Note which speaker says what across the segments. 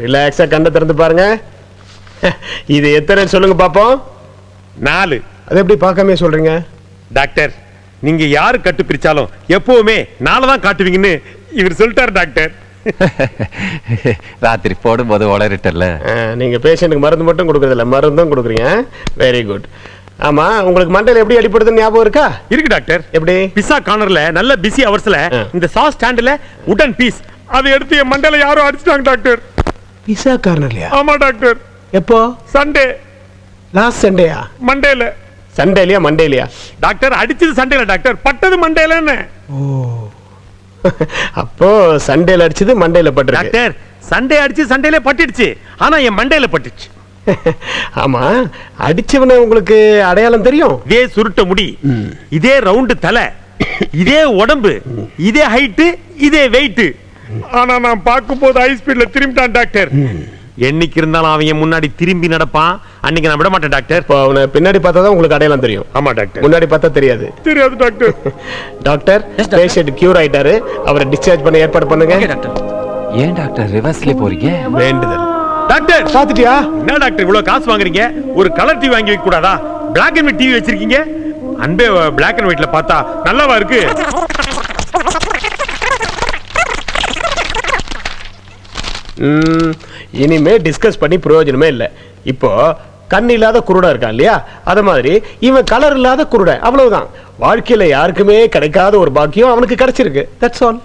Speaker 1: ரிலாக்ஸா கண்ணை திறந்து பாருங்க. இது எத்தனை சொல்லுங்க பாப்போம்.
Speaker 2: நாலு.
Speaker 1: அது எப்படி பார்க்காம சொல்றீங்க?
Speaker 2: டாக்டர் நீங்க யாரு கட்டு பிரிச்சாலும் எப்பவுமே நாளை தான் காட்டுவீங்கன்னு இவர் சொல்லிட்டாரு டாக்டர்.
Speaker 3: ராத்திரி போடும்போது உளறிட்டல
Speaker 1: ஆ, நீங்க பேஷண்ட்டுக்கு மருந்து மட்டும் கொடுக்கறதில்ல மருந்தும் கொடுக்குறீங்க. வெரி குட் ஆமா உங்களுக்கு மண்டையில எப்படி அடிப்படுதுன்னு ஞாபகம் இருக்கா?
Speaker 2: இருக்கு டாக்டர்.
Speaker 1: எப்படி?
Speaker 2: பிசா கார்னர்ல நல்ல பிஸி அவர்ஸ்ல. இந்த சாஸ் ஸ்டாண்ட்ல உடன் பீஸ் அதை எடுத்து என் மண்டையில யாரோ அடிச்சிட்டாங்க டாக்டர்.
Speaker 1: பிசா கார்னர்லையா
Speaker 2: ஆமா டாக்டர்.
Speaker 1: எப்போ?
Speaker 2: சண்டே.
Speaker 1: லாஸ்ட் சண்டேயா
Speaker 2: மண்டேல
Speaker 1: சண்டேலையா மண்டேலையா?
Speaker 2: டாக்டர் அடிச்சது சண்டேல டாக்டர். பட்டது மண்டேலன்னு
Speaker 1: அப்போ சண்டேல அடிச்சது மண்டேல பட்டிருக்கு.
Speaker 2: டாக்டர் சண்டே அடிச்சு சண்டேல பட்டுடுச்சு. ஆனா என் மண்டையில பட்டுச்சு.
Speaker 1: ஆமா. அடிச்சவன உங்களுக்கு அடையாளம் தெரியும்?
Speaker 2: இதே சுருட்ட முடி இதே ரவுண்டு தலை இதே உடம்பு இதே ஹைட்டு இதே வெயிட் ஆனா நான் பார்க்கும் போது ஹை ஸ்பீட்ல திரும்பிட்டான் டாக்டர் என்னைக்கு இருந்தாலும் அவன் என் முன்னாடி திரும்பி நடப்பான். அன்னைக்கு நான் விட மாட்டேன் டாக்டர்
Speaker 1: இப்போ அவனை பின்னாடி பார்த்தா தான் உங்களுக்கு அடையாளம் தெரியும்.
Speaker 2: ஆமா டாக்டர்
Speaker 1: முன்னாடி பார்த்தா தெரியாது.
Speaker 2: தெரியாது டாக்டர்
Speaker 1: டாக்டர் பேஷண்ட் கியூர் ஆயிட்டாரு. அவரை டிஸ்சார்ஜ் பண்ண ஏற்பாடு பண்ணுங்க.
Speaker 3: ஏன் டாக்டர் ரிவர்ஸ்ல போறீங்க?
Speaker 1: வேண்டுதல்.
Speaker 2: டாக்டர்
Speaker 1: பாத்துட்டியா
Speaker 2: என்ன டாக்டர் இவ்வளவு காசு வாங்குறீங்க? ஒரு கலர் டிவி வாங்கி வைக்க கூடாதா? பிளாக் அண்ட் ஒயிட் டிவி வச்சிருக்கீங்க? அன்பே பிளாக் அண்ட் ஒயிட்ல பார்த்தா நல்லாவா இருக்கு?
Speaker 1: இனிமே டிஸ்கஸ் பண்ணி பிரயோஜனமே இல்லை. இப்போ கண் இல்லாத குருடா இருக்கான் இல்லையா? அத மாதிரி இவன் கலர் இல்லாத குருட அவ்வளவுதான். வாழ்க்கையில யாருக்குமே கிடைக்காத ஒரு பாக்கியம் அவனுக்கு கிடைச்சிருக்கு. தட்ஸ் ஆல்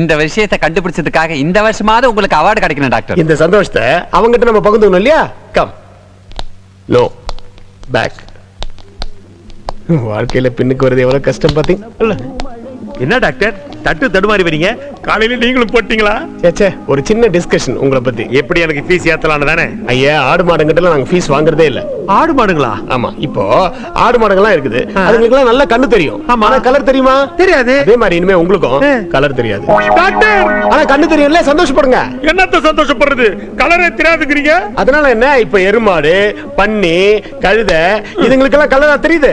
Speaker 3: இந்த விஷயத்தை கண்டுபிடிச்சதுக்காக இந்த வருஷமாவது உங்களுக்கு அவார்டு கிடைக்கணும் டாக்டர்
Speaker 1: இந்த சந்தோஷத்தை அவங்ககிட்ட நம்ம பகிர்ந்துக்கணும் இல்லையா? கம் நோ பேக் வாழ்க்கையில பின்னுக்கு வருது எவ்வளவு கஷ்டம் பாத்தீங்களா
Speaker 2: என்ன டாக்டர் தட்டு தடுமாறி வரீங்க. காலையில நீங்களும் போட்டீங்களா?
Speaker 1: சேச்சே ஒரு சின்ன டிஸ்கஷன் உங்களை பத்தி.
Speaker 2: எப்படி எனக்கு ஃபீஸ் ஏத்தலாம்னு தானே?
Speaker 1: ஐயா ஆடு மாடுங்கிட்ட நாங்க ஃபீஸ் வாங்குறதே இல்ல.
Speaker 2: ஆடு மாடுங்களா?
Speaker 1: ஆமா இப்போ ஆடு மாடுங்கள்லாம் இருக்குது. அதுங்களுக்குலாம் நல்ல கண்ணு தெரியும்.
Speaker 2: ஆமா.
Speaker 1: கலர் தெரியுமா?
Speaker 2: தெரியாது.
Speaker 1: அதே மாதிரி இனிமே உங்களுக்கும் கலர் தெரியாது. ஆனா கண்ணு தெரியும்ல சந்தோஷப்படுங்க.
Speaker 2: என்னத்த சந்தோஷப்படுறது? கலரே தெரியாதுங்கிறீங்க?
Speaker 1: அதனால என்ன இப்ப எருமாடு பன்னி கழுதை இதுங்களுக்கெல்லாம் கலரா தெரியுது.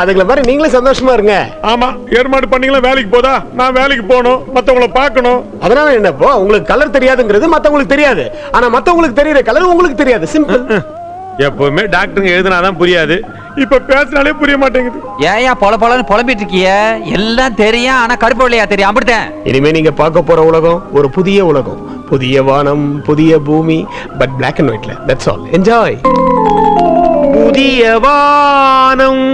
Speaker 1: அதுங்கள மாதிரி நீங்களே சந்தோஷமா இருங்க.
Speaker 2: ஆமா ஏற்பாடு பண்ணீங்களா வேலைக்கு போதா? நான் வேலைக்கு போகணும் மத்தவங்கள பார்க்கணும்.
Speaker 1: அதனால என்னப்போ உங்களுக்கு கலர் தெரியாதுங்கிறது மத்தவங்களுக்கு தெரியாது. ஆனா மத்தவங்களுக்கு தெரியுற கலர் உங்களுக்கு தெரியாது. சிம்பிள்
Speaker 2: எப்பவுமே டாக்டருங்க எழுதினாதான் புரியாது. இப்ப பேசினாலே புரிய மாட்டேங்குது.
Speaker 3: ஏயா பொல பொலன்னு புலம்பிட்டு இருக்கிய? எல்லாம் தெரியும் ஆனா கருப்பு வெள்ளையா தெரியும். அப்படித்தான்
Speaker 1: இனிமே நீங்க பார்க்க போற உலகம் ஒரு புதிய உலகம். புதிய வானம் புதிய பூமி பட் பிளாக் அண்ட் ஒயிட்ல தட்ஸ் ஆல் என்ஜாய்
Speaker 2: புதிய வானம்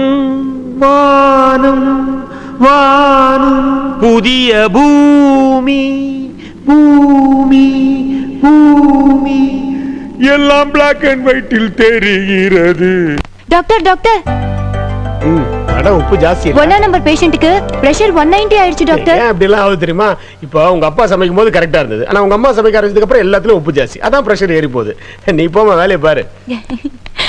Speaker 2: வானம் வானம். புதிய பூமி பூமி பூமி. எல்லாம் பிளாக் அண்ட் ஒயிட்டில் தெரிகிறது.
Speaker 4: Doctor doctor.
Speaker 1: அட உப்பு ஜாஸ்தி?
Speaker 4: ஒன்னா நம்பர் பேஷண்ட்டுக்கு பிரஷர் ஒன் நைன்டி ஆயிடுச்சு டாக்டர்.
Speaker 1: ஏன் அப்படி எல்லாம் ஆகுது தெரியுமா? இப்போ உங்க அப்பா சமைக்கும் போது கரெக்டா இருந்தது. ஆனா உங்க அம்மா சமைக்க ஆரம்பிச்சதுக்கு அப்புறம் எல்லாத்துலயும் உப்பு ஜாஸ்தி. அதான் பிரஷர் ஏறி போகுது நீ போமா வேலையை பாரு.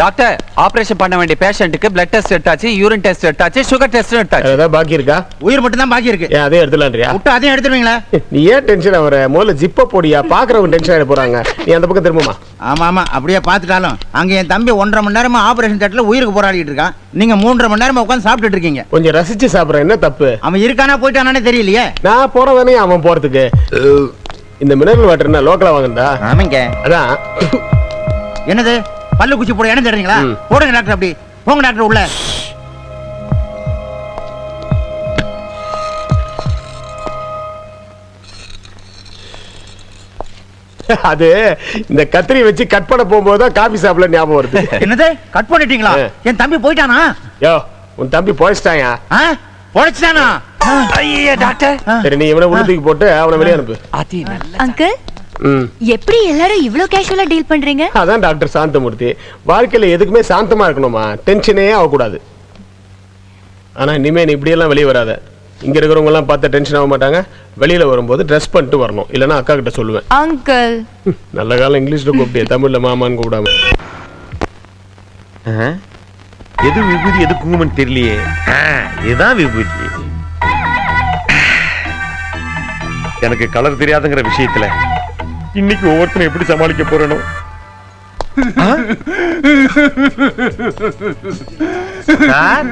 Speaker 3: டாக்டர் ஆபரேஷன் பண்ண வேண்டிய பேஷண்ட்டுக்கு பிளட் டெஸ்ட் எடுத்தாச்சு யூரின் டெஸ்ட் எடுத்தாச்சு சுகர் டெஸ்ட் எடுத்தாச்சு.
Speaker 1: ஏதாவது பாக்கி இருக்கா?
Speaker 5: உயிர் மட்டும் தான் பாக்கி இருக்கு.
Speaker 1: அதே எடுத்துலான்றியா
Speaker 5: விட்டு அதையும் எடுத்துருவீங்களா?
Speaker 1: நீ ஏன் டென்ஷன் ஆகுற? முதல்ல ஜிப்ப போடியா? பாக்குறவங்க டென்ஷன் ஆயிட போறாங்க. நீ அந்த பக்கம் திரும்புமா?
Speaker 5: ஆமா ஆமா. அப்படியே பார்த்துட்டாலும் அங்க என் தம்பி ஒன்றரை மணி நேரமா ஆபரேஷன் தேட்டர்ல உயிருக்கு போராடிட்டு இருக்கான். நீங்க மூன்றரை மணி நேரமா உட்காந்து சாப்பிட்டுட்டு இருக்கீங்க.
Speaker 1: கொஞ்சம் ரசிச்சு சாப்பிடுறேன். என்ன தப்பு?
Speaker 5: அவன் இருக்கானா போயிட்டானே தெரியலையே.
Speaker 1: நான் போறதானே அவன் போறதுக்கு? இந்த மினரல் வாட்டர் என்ன லோக்கலா வாங்குறதா
Speaker 5: ஆமாங்க.
Speaker 1: அதான்.
Speaker 5: என்னது? பல்லு குச்சி போட என்ன தெரியுங்களா
Speaker 1: ம்.
Speaker 5: போடுங்க டாக்டர் அப்படி. போங்க டாக்டர் உள்ள.
Speaker 1: அது இந்த கத்திரி வச்சு கட் பண்ண போகும்போது தான் காபி சாப்பிட ஞாபகம் வருது.
Speaker 5: என்னது? கட் பண்ணிட்டீங்களா. என் தம்பி போயிட்டானா?
Speaker 1: யோ உன் தம்பி போயிச்சிட்டாயா
Speaker 5: ஆ? பொழைச்சிட்டானா?
Speaker 3: ஐயா டாக்டர்.
Speaker 1: சரி நீ இவனை உள்ள தூக்கி போட்டு அவனை வெளியே அனுப்பு.
Speaker 3: அதி நல்ல
Speaker 4: அங்கிள் எப்படி எல்லாரும் இவ்ளோ கேஷுவலா டீல் பண்றீங்க?
Speaker 1: அதான் டாக்டர் சாந்தமூர்த்தி. வாழ்க்கையில எதுக்குமே சாந்தமா இருக்கணுமா? டென்ஷனே ஆகக்கூடாது. ஆனா இனிமே நீ இப்படியெல்லாம் வெளியே வராத. இங்க இருக்கிறவங்க எல்லாம் பார்த்தா டென்ஷன் ஆக மாட்டாங்க. வெளியில வரும்போது ட்ரெஸ் பண்ணிட்டு வரணும். இல்லைன்னா அக்கா கிட்ட சொல்லுவேன்.
Speaker 4: அங்கிள்
Speaker 1: ம், நல்ல காலம் இங்கிலீஷ்ல கூப்பிட்டே தமிழ்ல மாமான்னு கூப்பிடாம.
Speaker 2: எது விபூதி எது குங்குமம் தெரியலையே. இதுதான் விபூதி. எனக்கு கலர் தெரியாதுங்கிற விஷயத்துல இன்னைக்கு ஒவ்வொருத்தரும் எப்படி சமாளிக்க போறேனோ? சார்?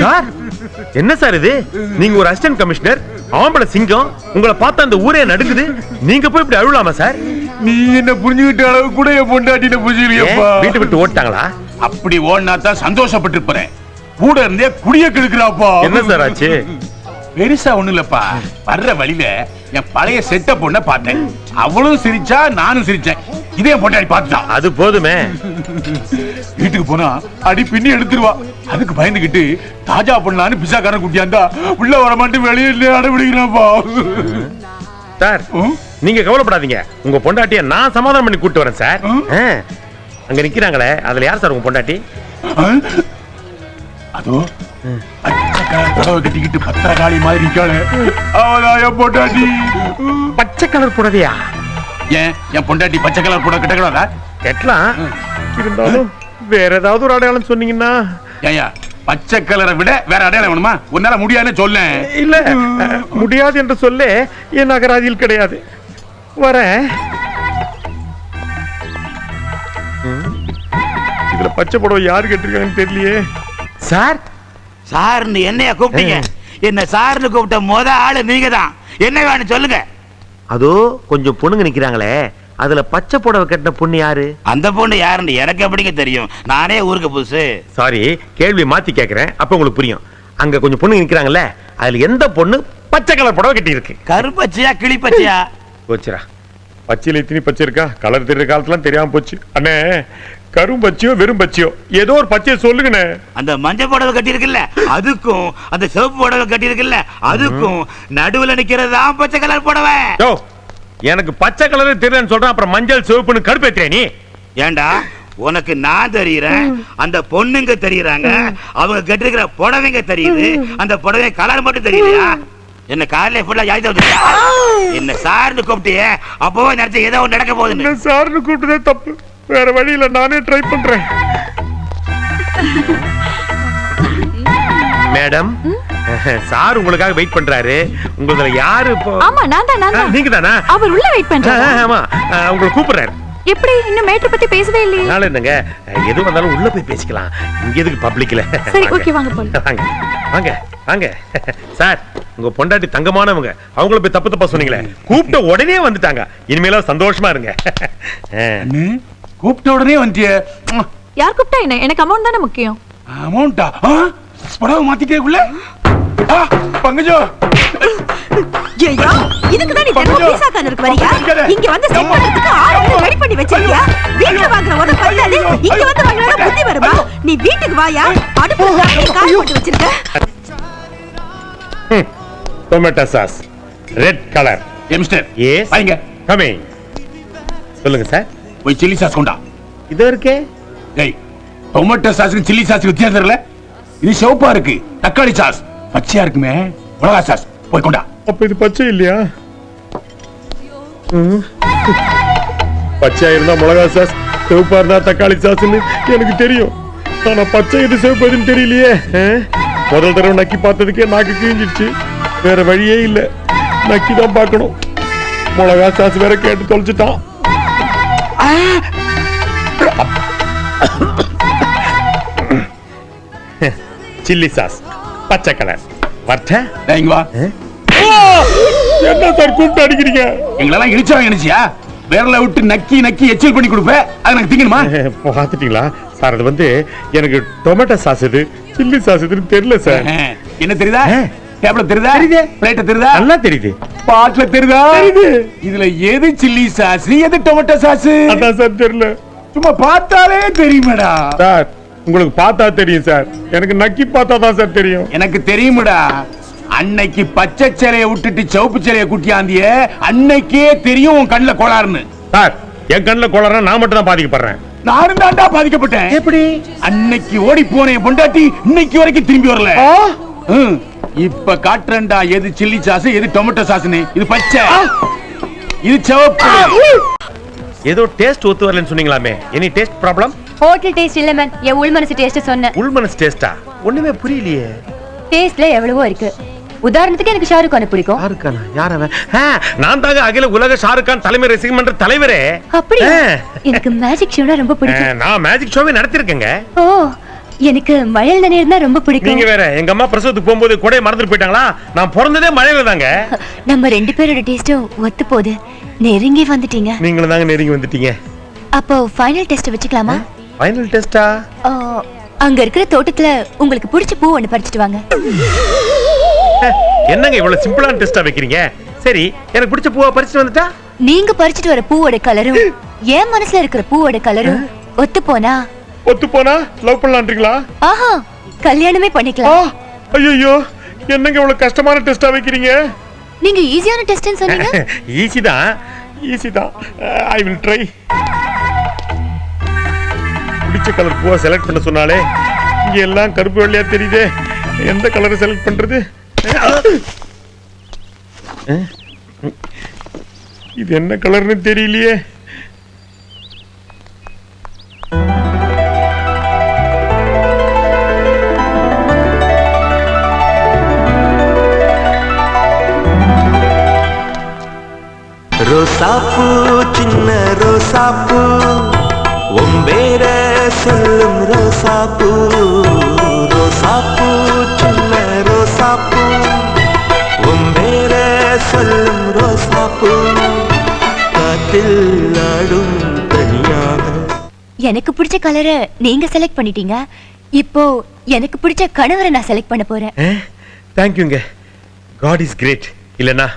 Speaker 2: சார் என்ன சார் இது? நீங்க ஒரு அசிஸ்டன்ட் கமிஷனர் ஆம்பளை சிங்கம் உங்களை பார்த்தா அந்த ஊரே நடுங்குது. நீங்க போய் இப்படி அழுவலாமா சார்?
Speaker 6: நீ என்ன புரிஞ்சுக்கிட்ட அளவு கூட என் பொண்டாட்டின
Speaker 2: ஏன்?
Speaker 6: புரிஞ்சுக்கலையப்பா
Speaker 2: வீட்டை விட்டு ஓட்டாங்களா
Speaker 6: அப்படி ஓடினா தான் சந்தோஷப்பட்டிருப்பேன். கூட இருந்தே குடிய கெடுக்கிறாப்பா.
Speaker 2: என்ன சார் ஆச்சு?
Speaker 6: பெருசா ஒண்ணு இல்லப்பா வர்ற வழியில என் பழைய செட்ட பொண்ண பார்த்தேன். அவளும் சிரிச்சா நானும் சிரிச்சேன். இதே என் பொண்டாட்டி பார்த்துட்டான்
Speaker 2: அது போதுமே.
Speaker 6: வீட்டுக்கு போனா அடி பின்னி எடுத்துருவா. அதுக்கு பயந்துகிட்டு தாஜா பண்ணலான்னு பிசாக்காரன் குட்டியாந்தா உள்ள வர மாட்டேன் வெளியே அடம்பிடிக்கிறாப்பா.
Speaker 2: சார் நீங்க கவலைப்படாதீங்க. உங்க பொண்டாட்டிய நான் சமாதானம் பண்ணி கூட்டு வரேன் சார். அங்க நிக்கிறாங்களே அதுல யார் சார் உங்க பொண்டாட்டி?
Speaker 6: அதோ. புடவை கட்டிக்கிட்டு பத்திரகாளி மாதிரி என் பொண்டாட்டி.
Speaker 2: பச்சை கலர் புடவையா?
Speaker 6: ஏன்? என் பொண்டாட்டி பச்சை கலர் புடவை கட்டக்கூடாதா?
Speaker 2: கெட்டலாம். இருந்தாலும் வேற ஏதாவது ஒரு அடையாளம் சொன்னீங்கன்னா.
Speaker 6: ஏயா பச்சை கலரை விட வேற அடையாளம் வேணுமா? உன்னால முடியாதுன்னு சொல்ல
Speaker 2: இல்ல முடியாது என்று சொல்ல என் நகராதியில் கிடையாது. வரேன் ம். இதுல பச்சை புடவை யாரு கட்டிருக்காங்கன்னு தெரியலையே. சார்?
Speaker 5: சார்னு என்னைய கூப்பிட்டீங்க. என்ன சார்னு கூப்பிட்ட முத ஆளு நீங்க தான் என்ன வேணும் சொல்லுங்க.
Speaker 2: அதோ கொஞ்சம் பொண்ணுங்க நிக்கிறாங்களே. அதுல பச்சை புடவை கட்டின பொண்ணு யாரு?
Speaker 5: அந்த பொண்ணு யாருன்னு எனக்கு எப்படிங்க தெரியும்? நானே ஊருக்கு புதுசு.
Speaker 2: சாரி கேள்வி மாத்தி கேக்குறேன். அப்ப உங்களுக்கு புரியும். அங்க கொஞ்சம் பொண்ணுங்க நிக்கிறாங்கல்ல அதுல எந்த பொண்ணு பச்சை கலர் புடவை கட்டி இருக்கு
Speaker 5: கருப்பச்சியா கிளிப்பச்சியா?
Speaker 2: போச்சுரா பச்சையில இத்தனி பச்சை இருக்கா? கலர் தெரியுற காலத்துலாம் தெரியாம போச்சு. அண்ணே கரும் பச்சையோ வெறும் பச்சையோ ஏதோ ஒரு பச்சையை சொல்லுங்கண்ணே.
Speaker 5: அந்த மஞ்சள் புடவை கட்டி இருக்குல்ல அதுக்கும் அந்த சிவப்பு புடவை கட்டி இருக்குல்ல அதுக்கும் நடுவுல நிக்கிறது பச்சை கலர் புடவை.
Speaker 2: யோ எனக்கு பச்சை கலர் தெரியலன்னு சொல்றேன் அப்புறம் மஞ்சள் சிவப்புன்னு கடுப்பேத்தியா நீ?
Speaker 5: ஏண்டா உனக்கு நான் தெரியறேன் அந்த பொண்ணுங்க தெரியறாங்க அவங்க கட்டிருக்கிற புடவைங்க தெரியுது அந்த புடவை கலர் மட்டும் தெரியலையா என்ன காலையில ஃபுல்லா யாய் வந்துட்டா என்ன சார்னு கூப்பிட்டியே அப்பவே நினைச்ச ஏதோ ஒண்ணு நடக்க போகுதுன்னு.
Speaker 2: சார்னு கூப்பிட்டதே தப்பு. வேற வழியில நானே ட்ரை பண்றேன். மேடம் சார் உங்களுக்காக வெயிட் பண்றாரு. உங்களதுல யாரு இப்போ?
Speaker 4: ஆமா நான் தான் நான் தான்.
Speaker 2: நீங்க தானா?
Speaker 4: அவர் உள்ள வெயிட் பண்றாரு.
Speaker 2: ஆமா. உங்களை கூப்பிடுறாரு.
Speaker 4: எப்படி? இன்னும் மேட்டர் பத்தி பேசவே இல்லையே.
Speaker 2: அதனால என்னங்க எது வந்தாலும் உள்ள போய் பேசிக்கலாம். இங்க எதுக்கு பப்ளிக்ல
Speaker 4: சரி ஓகே வாங்க போலாம்.
Speaker 2: வாங்க. வாங்க வாங்க. சார் உங்க பொண்டாட்டி தங்கமானவங்க அவங்கள போய் தப்பு தப்பா சொன்னீங்களே. கூப்பிட்ட உடனே வந்துட்டாங்க. இனிமேல சந்தோஷமா இருங்க.
Speaker 6: கூப்பிட்ட உடனே வந்துட்டிய
Speaker 4: யார் கூப்பிட்டா என்ன? எனக்கு அமௌண்ட் தானே முக்கியம்.
Speaker 6: அமௌண்டா புடவை மாத்திட்டேக்குள்ள? பங்கஜோ.
Speaker 7: ஐயோ இதுக்கு தான் நீ கார்னருக்கு வரியா. இங்க வந்து செட் பண்றதுக்கு ரெடி பண்ணி வச்சிருக்கியா? வீட்ல வாங்குற ஒரு இங்க வந்து வாங்குறா புத்தி வருமா? நீ வீட்டுக்கு வாயா? அடுப்பு போட்டு வச்சிருக்க.
Speaker 2: Tomato sauce. Red colour
Speaker 6: mister
Speaker 2: yes
Speaker 6: வைங்க.
Speaker 2: கமிங் சொல்லுங்க சார்
Speaker 6: போய் சில்லி சாஸ் கொண்டா.
Speaker 2: இது இருக்கே.
Speaker 6: டேய் டொமேட்டோ சாஸுக்கு சில்லி சாஸ் வித்தியாசம் தெரியல இது சிவப்பா இருக்கு. தக்காளி சாஸ் பச்சையா இருக்குமே. மிளகா சாஸ் போய் கொண்டா.
Speaker 2: அப்ப இது பச்சை இல்லையா? ம். பச்சையா இருந்தா மிளகா சாஸ் சிவப்பா இருந்தா தக்காளி சாஸ்னு எனக்கு தெரியும். ஆனா பச்சை இது சிவப்பு எதுன்னு தெரியலையே. ஆ? முதல் தடவை நக்கி பார்த்ததுக்கே நாக்கு கிழிஞ்சிடுச்சு வேற வழியே இல்ல. நக்கி தான் பார்க்கணும். மிளகா சாஸ் வேற கேட்டு தொலைச்சிட்டான். சில்லி சாஸ் பச்சை கலர். வர்த்த
Speaker 6: டேய், இங்க வா.
Speaker 2: என்ன சார் கூப்பிட்டு அடிக்கிறீங்க?
Speaker 6: எங்களெல்லாம் இழிச்சா நினைச்சியா விரல விட்டு நக்கி நக்கி எச்சில் பண்ணி கொடுப்ப அது எனக்கு திங்கணுமா?
Speaker 2: பார்த்துட்டீங்களா? சார் அது வந்து எனக்கு டொமேட்டோ சாஸ் இது. சில்லி சாஸ் இதுன்னு தெரியல சார்.
Speaker 6: என்ன தெரியுதா. டேபிள் தெரியுதா?
Speaker 2: தெரியுது.
Speaker 6: பிளேட் தெரியுதா?
Speaker 2: நல்லா தெரியுது.
Speaker 6: பாட்ல தெரியுதா. இதுல எது சில்லி சாஸ்? எது டொமேட்டோ சாஸ்?
Speaker 2: அதான் சார் தெரியல.
Speaker 6: சும்மா பார்த்தாலே தெரியுமேடா.
Speaker 2: சார் உங்களுக்கு பார்த்தா தெரியும் சார். எனக்கு நக்கி பார்த்தா தான் சார் தெரியும்.
Speaker 6: எனக்கு தெரியுமேடா. அன்னைக்கு பச்சை சிலையை விட்டுட்டு சிவப்பு சிலையை குட்டியாந்திய அன்னைக்கே தெரியும் உன் கண்ணுல கோளாறுன்னு.
Speaker 2: சார் என் கண்ணில் கொளறா நான் மட்டும் தான் பாதிக்கப்படுறேன்.
Speaker 6: நானும் தாண்டா பாதிக்கப்பட்டேன்.
Speaker 2: எப்படி?
Speaker 6: அன்னைக்கு ஓடி போன பொண்டாட்டி இன்னைக்கு வரைக்கும் திரும்பி வரல. இப்ப காட்டுறேன்டா. எது சில்லி சாஸ் எது டொமேட்டோ சாஸ்னு இது பச்சை. இது சிவப்பு.
Speaker 2: ஏதோ டேஸ்ட் ஒத்து வரலன்னு சொன்னீங்களாமே. Any taste problem
Speaker 4: hotel taste இல்ல மேம் என் உள் மனசு டேஸ்ட் சொன்னேன்
Speaker 2: உள்மனஸ் டேஸ்டா ஒண்ணுமே புரியலையே.
Speaker 4: டேஸ்ட்ல எவ்வளவோ இருக்கு. உதாரணத்துக்கு எனக்கு ஷாருக் கான பிடிக்கும்.
Speaker 2: யாருக்கானா யார் அவன்? நான் தாங்க அகில உலக ஷாருக் கான் தலைமை ரசிகம் மன்ற தலைவரே.
Speaker 4: அப்படியா. எனக்கு மேஜிக் ஷோனா ரொம்ப பிடிக்கும்.
Speaker 2: நான் மேஜிக் ஷோவே நடத்திருக்கேங்க.
Speaker 4: ஓ. எனக்கு மழையில் நினைவுனா ரொம்ப பிடிக்கும்.
Speaker 2: நீங்க வேற எங்க அம்மா பிரசவத்துக்கு போகும்போது கொடைய மறந்துட்டு போயிட்டாங்களா? நான் பிறந்ததே மழையில தாங்க
Speaker 4: நம்ம ரெண்டு பேரோட டேஸ்டும் ஒத்து போகுது. நெருங்கி வந்துட்டீங்க.
Speaker 2: நீங்களும் தாங்க நெருங்கி வந்துட்டீங்க.
Speaker 4: அப்போ ஃபைனல் டெஸ்ட் வச்சுக்கலாமா?
Speaker 2: ஃபைனல் டெஸ்டா
Speaker 4: அங்க இருக்கிற தோட்டத்துல உங்களுக்கு பிடிச்ச பூ ஒண்ணு பறிச்சிட்டு வாங்க.
Speaker 2: என்னங்க இவ்வளவு சிம்பிளான டெஸ்டா வைக்கிறீங்க? சரி எனக்கு பிடிச்ச பூவா பறிச்சுட்டு வந்துட்டா?
Speaker 4: நீங்க பறிச்சிட்டு வர பூவோட கலரும் என் மனசுல இருக்கிற பூவோட கலரும் ஒத்து போனா
Speaker 2: ஒத்து போனா லவ் பண்ணலான்றீங்களா?
Speaker 4: ஆஹா கல்யாணமே பண்ணிக்கலாம்.
Speaker 2: ஐயோ என்னங்க இவ்வளவு கஷ்டமான டெஸ்டா வைக்கிறீங்க?
Speaker 4: நீங்க ஈஸியான டெஸ்ட்னு சொன்னீங்க.
Speaker 2: ஈஸி தான். ஈஸி தான். ஐ வில் ட்ரை பிடிச்ச கலர் பூவை செலக்ட் பண்ண சொன்னாலே இங்க எல்லாம் கருப்பு வெள்ளையா தெரியுதே. எந்த கலரை செலக்ட் பண்றது? இது என்ன கலர்னு தெரியலையே.
Speaker 8: ரோசாப்பூ சின்ன ரோசாப்பூ. ஒம்பேர சொல்லும் ரோசாப்பூ. ரோசாப்பூ சின்ன ரோசாப்பூ. ஒம்பேர சொல்லும் ரோசாப்பூ. காற்றில் ஆடும் தனியாக.
Speaker 4: எனக்கு பிடிச்ச கலரை நீங்க செலக்ட் பண்ணிட்டீங்க. இப்போ எனக்கு பிடிச்ச கணவரை நான் செலக்ட் பண்ண போறேன்.
Speaker 2: தேங்க்யூங்க காட் இஸ் கிரேட் இல்லனா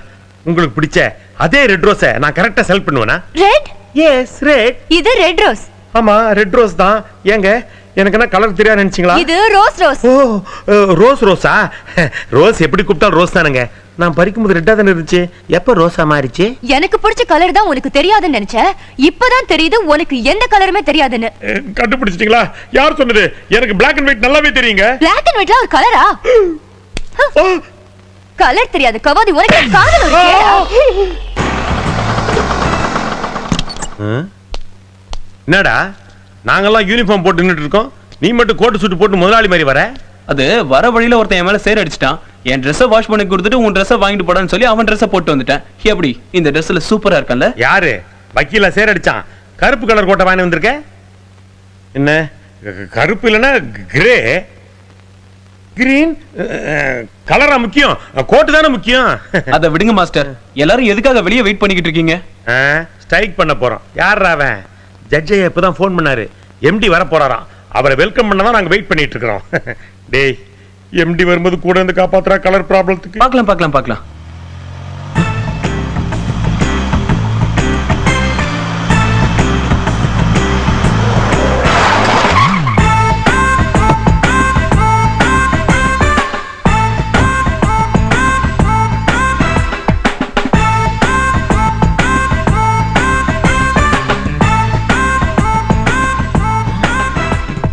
Speaker 2: உங்களுக்கு பிடிச்ச அதே ரெட் ரோஸை நான் கரெக்டா செலக்ட் பண்ணுவேனா?
Speaker 4: ரெட்
Speaker 2: எஸ் ரெட்
Speaker 4: இது ரெட் ரோஸ்
Speaker 2: ஆமா ரெட் ரோஸ் தான். ஏங்க எனக்கு என்ன கலர் தெரியாது நினைச்சீங்களா?
Speaker 4: இது ரோஸ் ரோஸ்
Speaker 2: ஓ ரோஸ் ரோஸா ரோஸ் எப்படி கூப்பிட்டாலும் ரோஸ் தானுங்க. நான் பறிக்கும்போது ரெட்டா தானே இருந்துச்சு. எப்ப ரோஸா மாறிச்சு?
Speaker 4: எனக்கு பிடிச்ச கலர் தான் உனக்கு தெரியாதுன்னு நினைச்சேன். இப்பதான் தெரியுது உனக்கு எந்த கலருமே தெரியாதுன்னு.
Speaker 2: கண்டுபிடிச்சிட்டீங்களா? யார் சொன்னது? எனக்கு Black அண்ட் ஒயிட் நல்லாவே தெரியுங்க.
Speaker 4: பிளாக் அண்ட் ஒயிட்ல ஒரு கலரா கலர் தெரியாது. கவாதி உனக்கு காதல்?
Speaker 2: என்னடா? நாங்கெல்லாம் யூனிஃபார்ம் போட்டு நின்னுட்டு இருக்கோம். நீ மட்டும் கோட்டு சூட்டு போட்டு முதலாளி மாதிரி வர.
Speaker 9: அது வர வழியில ஒருத்தன் என் மேல சேர் அடிச்சிட்டான். என் ட்ரெஸ்ஸை வாஷ் பண்ணி கொடுத்துட்டு உன் ட்ரெஸ்ஸை வாங்கிட்டு போடான்னு சொல்லி அவன் ட்ரெஸ்ஸை போட்டு வந்துட்டேன். எப்படி இந்த ட்ரெஸ்ல சூப்பரா இருக்கல்ல
Speaker 2: யாரு? வக்கீல சேர் அடிச்சான். கருப்பு கலர் கோட்டை வாங்கி வந்திருக்க? என்ன? கருப்பு இல்லைன்னா கிரே கிரீன் கலரா முக்கியம். கோட்டு தானே முக்கியம்.
Speaker 9: அதை விடுங்க மாஸ்டர் எல்லாரும் எதுக்காக வெளியே வெயிட் பண்ணிக்கிட்டு இருக்கீங்க?
Speaker 2: ஸ்ட்ரைக் பண்ண போறோம். யார் அவன்? ஜட்ஜை இப்பதான் ஃபோன் பண்ணாரு. எம்டி வர போறாராம். அவரை வெல்கம் பண்ண தான் நாங்க வெயிட் பண்ணிட்டு இருக்கிறோம். டேய் எம்டி வரும்போது கூட இருந்து காப்பாத்துறா கலர் ப்ராப்ளத்துக்கு
Speaker 9: பார்க்கலாம் பார்க்கலாம் பார்க்கலாம்.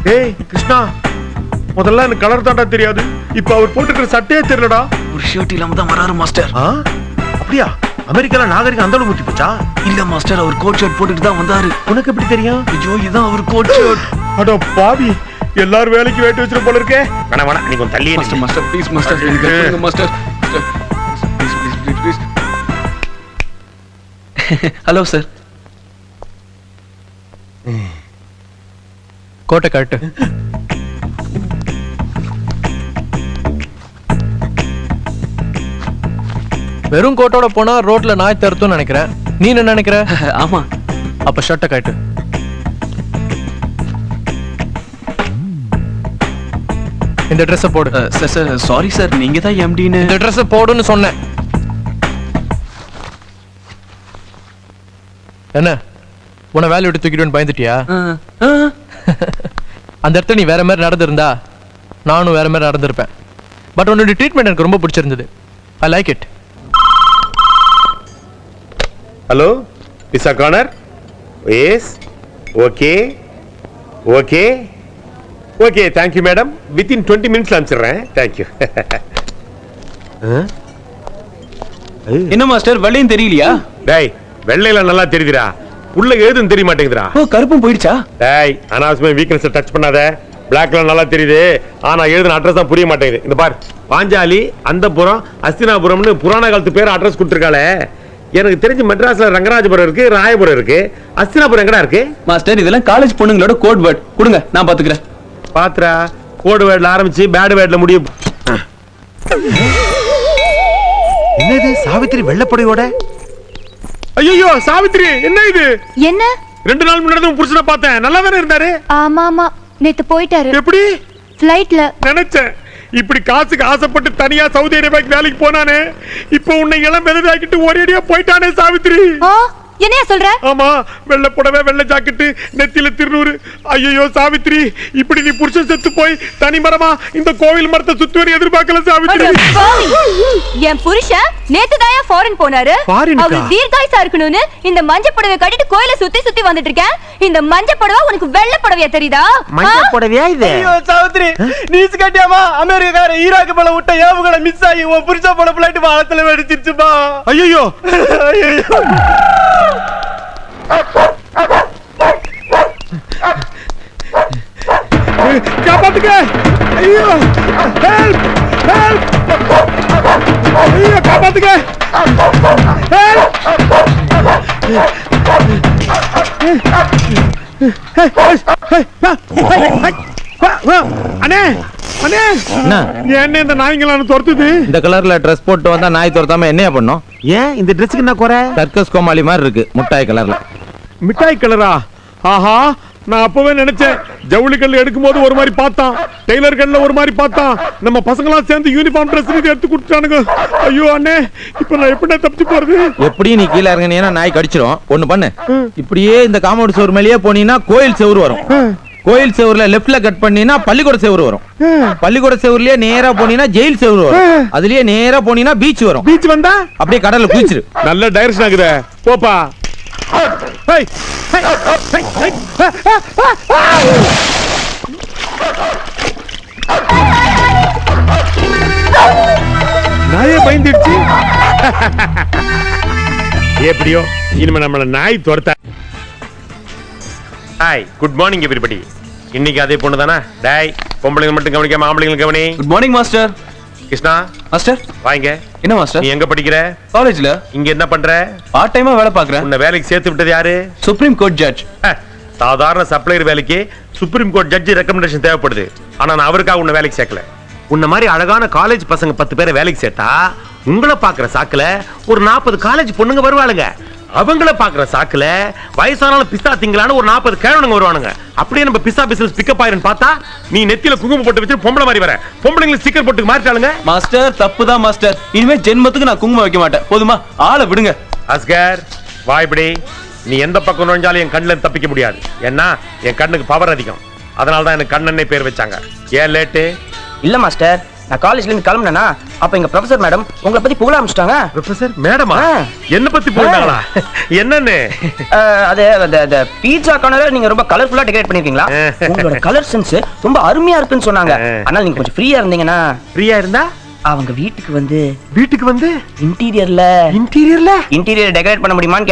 Speaker 2: டேய் கிருஷ்ணா முதல்ல எனக்கு கலர் தாண்டா தெரியாது. இப்ப அவர் போட்டுக்கிற சட்டையே தெரியலடா.
Speaker 9: ஒரு ஷர்ட் இல்லாம தான் வராரு மாஸ்டர்
Speaker 2: ஆ? அப்படியா? அமெரிக்கால நாகரிகம் அந்த அளவு முத்தி போச்சா?
Speaker 9: இல்ல மாஸ்டர் அவர் கோட் ஷர்ட் போட்டுட்டு தான் வந்தாரு.
Speaker 2: உனக்கு எப்படி தெரியும்?
Speaker 9: ஐயோ இதான் அவர் கோட் ஷர்ட்
Speaker 2: அட பாவி. எல்லாரும் வேலைக்கு வேட்டு வச்சிரு போல இருக்கே. வேணா வேணா நீ கொஞ்சம் தள்ளியே
Speaker 9: மாஸ்டர். மாஸ்டர் ப்ளீஸ் மாஸ்டர் எனக்கு master please please please please hello sir
Speaker 10: கோட்டை கட்டு வெறும் கோட்டோட போனா ரோட்ல நாய் தருத்தும்னு நினைக்கிறேன் நீ என்ன நினைக்கிற?
Speaker 9: ஆமா.
Speaker 10: அப்ப ஷர்ட்டை கட்டு இந்த ட்ரெஸ்ஸை போடு.
Speaker 9: சார் சார் சாரி சார் நீங்க தான் எம்டின்னு
Speaker 10: இந்த ட்ரெஸ்ஸை போடுன்னு சொன்னேன். என்ன? உன்னை வேலையை விட்டு தூக்கிடுவேன்னு பயந்துட்டியா? அந்த இடத்துல நீ வேற மாதிரி நடந்திருந்தா நானும் வேற மாதிரி நடந்திருப்பேன். பட் உன்னோட ட்ரீட்மெண்ட் எனக்கு ரொம்ப பிடிச்சிருந்தது. I like it
Speaker 2: hello pizza corner yes okay okay okay thank you madam within twenty மினிட்ஸ்ல அனுப்பிச்சிடுறேன். தேங்க்யூ
Speaker 9: என்ன மாஸ்டர் வெள்ளையும் தெரியலையா?
Speaker 2: டேய் வெள்ளையில நல்லா தெரியுதுடா. உள்ள எழுதுன்னு தெரிய மாட்டேங்குதுடா.
Speaker 9: ஓ கருப்பும் போயிடுச்சா?
Speaker 2: டேய் அனாவசியமா வீக்னஸ் டச் பண்ணாத. பிளாக்ல நல்லா தெரியுது. ஆனா எழுதின அட்ரஸ் தான் புரிய மாட்டேங்குது. இந்த பார் பாஞ்சாலி அந்தபுரம் அஸ்தினாபுரம்னு புராண காலத்து பேர் அட்ரஸ் கொடுத்துருக்காளே. எனக்கு தெரிஞ்சு மெட்ராஸ்ல ரங்கராஜபுரம் இருக்கு ராயபுரம் இருக்கு. அஸ்தினாபுரம் எங்கடா இருக்கு?
Speaker 9: மாஸ்டர் இதெல்லாம் காலேஜ் பொண்ணுங்களோட கோட் வேர்ட் கொடுங்க நான் பாத்துக்கிறேன்.
Speaker 2: பாத்துரா கோடு வேர்ட்ல ஆரம்பிச்சு பேடு வேர்ட்ல முடியும். என்னது சாவித்திரி வெள்ளப்படையோட? ஐயோ சாவித்திரி என்ன இது?
Speaker 4: என்ன?
Speaker 2: ரெண்டு நாள் முன்னாடி புருஷனை பார்த்தேன். நல்லா தானே இருந்தாரு?
Speaker 4: ஆமா ஆமா நேத்து போயிட்டாரு.
Speaker 2: எப்படி?
Speaker 4: ஃபிளைட்ல
Speaker 2: நினைச்சேன். இப்படி காசுக்கு ஆசைப்பட்டு தனியா சவுதி அரேபியாக்கு வேலைக்கு போனானே இப்போ உன்னை இளம் விதவாக்கிட்டு ஒரேடியா போயிட்டானே சாவித்திரி.
Speaker 4: ஆ? என்னையா சொல்ற?
Speaker 2: ஆமா வெள்ளை புடவை வெள்ளை ஜாக்கெட்டு நெத்தியில திருநூறு. ஐயோ சாவித்திரி இப்படி நீ புருஷன் செத்து போய் தனி மரமா இந்த கோவில் மரத்தை சுத்தி வர எதிர்பார்க்கல
Speaker 4: பாவி. என் புருஷன் நேத்து தாயா ஃபாரின் போனாரு? அவர் தீர்காயுசா இருக்கணும்னு இந்த மஞ்ச புடவை கட்டிட்டு கோயில சுத்தி சுத்தி வந்துட்டு இருக்கேன். இந்த மஞ்ச புடவை உனக்கு வெள்ளை புடவையா தெரியுதா? ஆ?
Speaker 2: புடவையா இது?
Speaker 1: சாவித்ரி நீஸ் கட்டியாமா? அமெரிக்கார ஈராக்கு போல விட்ட ஏவுகளை மிஸ் ஆகி உன் புருஷ போல பிள்ளைட்டு வாழத்துல வெடிச்சிருச்சுப்பா.
Speaker 2: ஐயோ காப்பாத்துக்க! ஐயோ! ஹெல்ப் ஹெல்ப் ஐயோ காப்பாத்துக்க! ஹெல்ப் அண்ணே!
Speaker 10: என்ன
Speaker 2: என்ன இந்த நாய்ங்களான துரத்துது?
Speaker 10: இந்த கலர்ல ட்ரெஸ் போட்டு வந்தா நாய் துரத்தாம என்னையா பண்ணும்?
Speaker 2: ஏன்? இந்த ட்ரெஸ்ஸுக்கு என்ன குறை?
Speaker 10: சர்க்கஸ் கோமாளி மாதிரி இருக்கு முட்டாய் கலர்ல
Speaker 2: மிட்டாய் கலரா ஆஹா நான் அப்பவே நினைச்சேன். ஜவுளி கல் எடுக்கும் போது ஒரு மாதிரி பார்த்தான். டெய்லர் கல்ல ஒரு மாதிரி பார்த்தான். நம்ம பசங்களாம் சேர்ந்து யூனிஃபார்ம் ட்ரெஸ் எடுத்து கொடுத்துட்டானுங்க. ஐயோ அண்ணே இப்போ நான் எப்படி தப்பிச்சு போறது?
Speaker 10: எப்படியும் நீ கீழே இறங்கினீங்கன்னா நாய் கடிச்சிரும். ஒண்ணு பண்ணு. இப்படியே இந்த காம்பவுண்ட் செவுரு மேலேயே போனீங்கன்னா கோயில் செவுரு வரும். கோயில் செவுருல லெஃப்ட்ல கட் பண்ணீங்கன்னா பள்ளிக்கூட செவுரு வரும். பள்ளிக்கூட செவுருலயே நேரா போனீங்கன்னா ஜெயில் செவுரு வரும். அதுலயே நேரா போனீங்கன்னா பீச் வரும்.
Speaker 2: பீச் வந்தா?
Speaker 10: அப்படியே கடல்ல குதிச்சிரு.
Speaker 2: நல்ல டைரக்ஷன் ஆகுதே போப்பா. நாயே பயந்துடுச்சு. எப்படியோ இனிமே நம்மள நாய் துரத்த ஹாய் குட் மார்னிங் எவ்ரிபடி இன்னைக்கு அதே பொண்ணு தானே? டேய் பொம்பளைங்க மட்டும் கவனிக்காம ஆம்பளைங்க கவனி.
Speaker 9: Good morning master
Speaker 2: Krishna
Speaker 9: master
Speaker 2: வாங்க.
Speaker 9: என்ன மாஸ்டர்
Speaker 2: நீ எங்க படிக்கிற?
Speaker 9: காலேஜ்ல
Speaker 2: இங்க என்ன பண்ற?
Speaker 9: பார்ட் டைமா வேலை பாக்குறேன்
Speaker 2: உன்னை வேலைக்கு சேர்த்து விட்டது யாரு?
Speaker 9: சுப்ரீம் கோர்ட் ஜட்ஜ்
Speaker 2: சாதாரண சப்ளையர் வேலைக்கு சுப்ரீம் கோர்ட் ஜட்ஜி ரெக்கமெண்டேஷன் தேவைப்படுது. ஆனா நான் அவருக்காக உன்னை வேலைக்கு சேர்க்கல. உன்ன மாதிரி அழகான காலேஜ் பசங்க பத்து பேரை வேலைக்கு சேர்த்தா உங்களை பாக்குற சாக்குல ஒரு நாற்பது காலேஜ் பொண்ணுங்க வருவாளுங்க. அவங்கள பாக்குற சாக்குல வயசானாலும் பிஸ்தா திங்களான ஒரு நாற்பது கிழவனுங்க வருவானுங்க. அப்படியே நம்ம பிஸ்தா பிசினஸ் பிக்கப் ஆயிருன்னு பார்த்தா நீ நெத்தியில குங்குமம் போட்டு வச்சு பொம்பளை மாதிரி வர. பொம்பளைங்களை ஸ்டிக்கர் போட்டு மாறிட்டாளுங்க
Speaker 9: மாஸ்டர் தப்பு தான் மாஸ்டர். இனிமே ஜென்மத்துக்கு நான் குங்குமம் வைக்க மாட்டேன். போதுமா? ஆளை விடுங்க.
Speaker 2: அஸ்கர் வா இப்படி நீ எந்த பக்கம் நுழைஞ்சாலும் என் கண்ணுல தப்பிக்க முடியாது. ஏன்னா என் கண்ணுக்கு பவர் அதிகம். அதனால தான் எனக்கு கண்ணனே பேர் வச்சாங்க. ஏன் லேட்டு?
Speaker 11: இல்ல மாஸ்டர். நான் காலேஜ்ல இருந்து கிளம்புனேனா அப்ப எங்க ப்ரொஃபசர் மேடம் உங்களை பத்தி புகழ ஆரம்பிச்சிட்டாங்க.
Speaker 2: ப்ரொஃபசர் மேடமா. என்ன பத்தி போயிட்டாங்களா என்னன்னு?
Speaker 11: அது அந்த பீட்சா கார்னரை நீங்க ரொம்ப கலர்ஃபுல்லா டெக்கரேட் பண்ணிருக்கீங்களா? உங்களோட கலர் சென்ஸ் ரொம்ப அருமையா இருக்குன்னு சொன்னாங்க.
Speaker 2: ஆ.
Speaker 11: ஆனால் நீங்க கொஞ்சம் ஃப்ரீயா இருந்தீங்கன்னா
Speaker 2: ஃப்ரீயா இருந்தா?
Speaker 11: அவங்க வீட்டுக்கு வந்து
Speaker 2: வீட்டுக்கு வந்து?
Speaker 11: இன்டீரியர்ல
Speaker 2: இன்டீரியர்ல
Speaker 11: இன்டீரியர் டெக்கரேட் பண்ண முடியுமான்னு